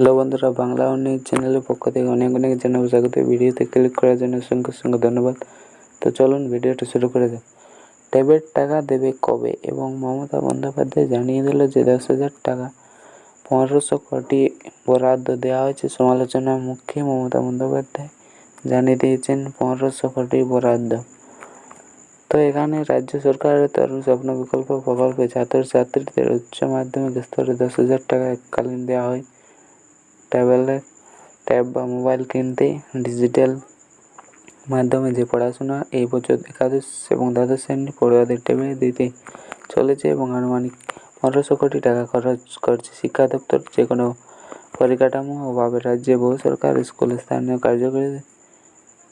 Hello বন্ধুরা, বাংলা অনেক চ্যানেলের পক্ষ থেকে অনেক অনেক জানাব স্বাগত। ভিডিওতে ক্লিক করার জন্য অসংখ্য অসংখ্য ধন্যবাদ। তো চলুন ভিডিওটা শুরু করে দেয় ট্যাবের টাকা দেবে কবে? এবং মমতা বন্দ্যোপাধ্যায় জানিয়ে দিল যে দশ হাজার টাকা পনেরোশো কোটি বরাদ্দ দেওয়া হয়েছে। সমালোচনার মুখে মমতা বন্দ্যোপাধ্যায় জানিয়ে দিয়েছেন পনেরোশো কোটি বরাদ্দ। তো এখানে রাজ্য সরকারের তরুণ স্বপ্ন বিকল্প প্রকল্পে ছাত্রছাত্রীদের উচ্চ মাধ্যমিক স্তরে দশ হাজার টাকা এককালীন দেওয়া হয়। ট্যাবলেট ট্যাব বা মোবাইল কিনতে ডিজিটাল মাধ্যমে যে পড়াশোনা এই বছর একাদশ এবং দ্বাদশ শ্রেণির পড়ুয়াদের ট্যাবে দিতে চলেছে এবং আনুমানিক পনেরোশো কোটি টাকা খরচ করছে শিক্ষা দপ্তর। যে কোনো পরিকাঠামো অভাবে রাজ্যে বহু সরকার, স্কুল, স্থানীয় কার্যকরী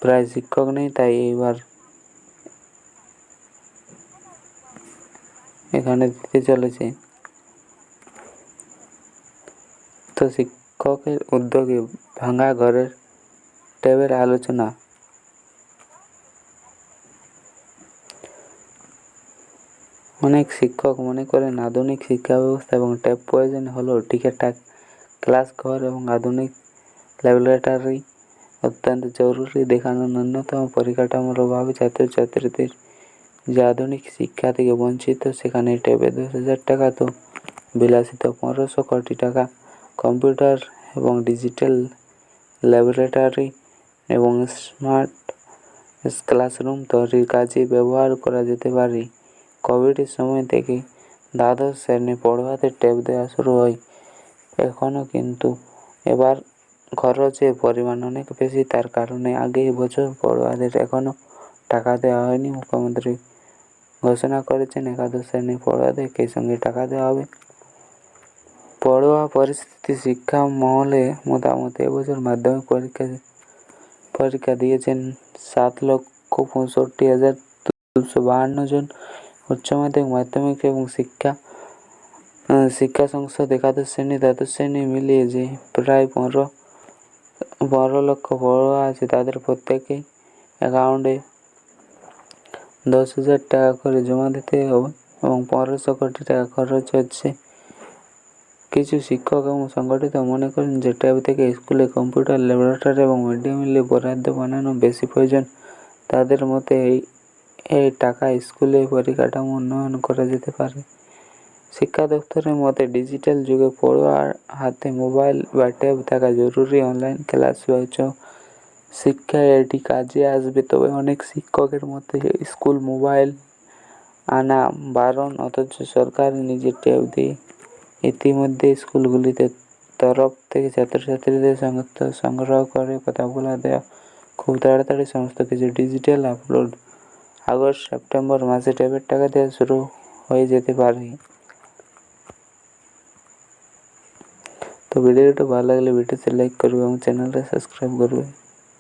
প্রায় শিক্ষক নেই, তাই এইবার এখানে দিতে চলেছে। তো শিক্ষকের উদ্যোগে ভাঙা ঘরের ট্যাবের আলোচনা। অনেক শিক্ষক মনে করেন, আধুনিক শিক্ষা ব্যবস্থা এবং ট্যাব প্রয়োজন হলেও ঠিকঠাক ক্লাস ঘর এবং আধুনিক ল্যাবরেটরি অত্যন্ত জরুরি। দেখানো ন্যূনতম পরিকাঠামোর অভাবে ছাত্রছাত্রীদের যে আধুনিক শিক্ষা থেকে বঞ্চিত, সেখানে ট্যাবে দশ হাজার টাকা তো বিলাসিত। পনেরোশো কোটি টাকা কম্পিউটার এবং ডিজিটাল ল্যাবরেটরি এবং স্মার্ট ক্লাসরুম তৈরির কাজে ব্যবহার করা যেতে পারে। কোভিডের সময় থেকে দ্বাদশ শ্রেণি পড়ুয়াদের ট্যাব দেওয়া শুরু হয়। এখনও কিন্তু এবার খরচের পরিমাণ অনেক বেশি, তার কারণে আগে বছর পড়ুয়াদের এখনও টাকা দেওয়া হয়নি। মুখ্যমন্ত্রী ঘোষণা করেছেন, একাদশ শ্রেণির পড়ুয়াদেরকে সঙ্গে টাকা দেওয়া হবে। পড়ুয়া পরিস্থিতি শিক্ষা মহলে মতামত এবছর মাধ্যমিক পরীক্ষা পরীক্ষা দিয়েছেন সাত লক্ষ পঁয়ষট্টি হাজার দুশো বাহান্ন জন উচ্চ মাধ্যমিক মাধ্যমিক এবং শিক্ষা শিক্ষা সংসদ একাদশ শ্রেণি, দ্বাদশ শ্রেণি মিলিয়ে যে প্রায় পনেরো পনেরো লক্ষ পড়ুয়া আছে তাদের প্রত্যেকে অ্যাকাউন্টে দশ হাজার টাকা করে জমা দিতে হবে এবং পনেরোশো কোটি টাকা খরচ হচ্ছে। কিছু শিক্ষক এবং সংগঠিত মনে করেন যে ট্যাব থেকে স্কুলে কম্পিউটার, ল্যাবরেটরি এবং মিড ডে মিলে বরাদ্দ বানানো বেশি প্রয়োজন। তাদের মতে, এই এই টাকা স্কুলে পরিকাঠামো উন্নয়ন করা যেতে পারে। শিক্ষা দপ্তরের মতে, ডিজিটাল যুগে পড়ুয়ার হাতে মোবাইল বা ট্যাব থাকা জরুরি অনলাইন ক্লাস হয়েছে শিক্ষায় এটি কাজে আসবে, তবে অনেক শিক্ষকের মতে, স্কুল মোবাইল আনা বারণ, অথচ সরকার নিজের ট্যাব দিয়ে ইতিমধ্যে স্কুলগুলিতে তরফ থেকে ছাত্রছাত্রীদের সংগ্রহ করে কথা বলা দেওয়া। খুব তাড়াতাড়ি সমস্ত কিছু ডিজিটাল আপলোড। আগস্ট, সেপ্টেম্বর মাসে ট্যাবের টাকা দেওয়া শুরু হয়ে যেতে পারে। তো ভিডিওটা ভালো লাগলে ভিডিওতে লাইক করবে এবং চ্যানেলটা সাবস্ক্রাইব করবে।